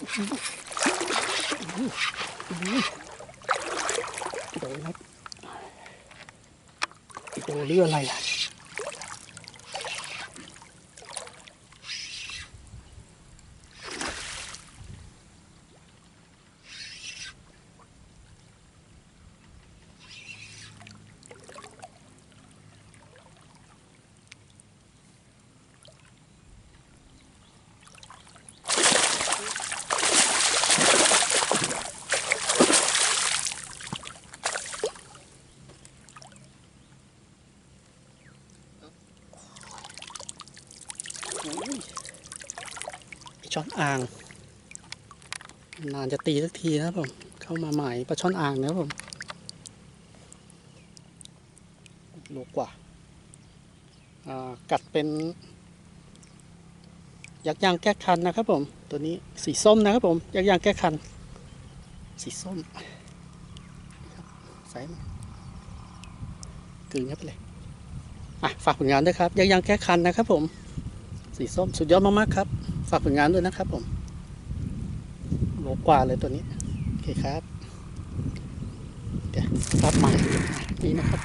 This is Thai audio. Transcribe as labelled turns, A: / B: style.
A: โดนครับโดนเรื่องอะไรล่ะ ช่อนอ่าง นานจะตีสักทีนะครับผม เข้ามาใหม่ปลาช่อนอ่างนะครับผมโลกว่าากัดเป็น ยักษ์ยางแก้คันนะครับผม ตัวนี้สีส้มนะครับผม ยักษ์ยางแก้คัน สีส้มใส่กลืนเข้าไปเลย อะ ฝากผลงานด้วยครับ ยักษ์ยางแก้คันนะครับผม สีส้มสุดยอดมากๆครับ ฝากผลงานด้วยนะครับผมโลกว่าเลยตัวนี้ โอเคครับ เดี๋ยวรับใหม่นี่นะครับ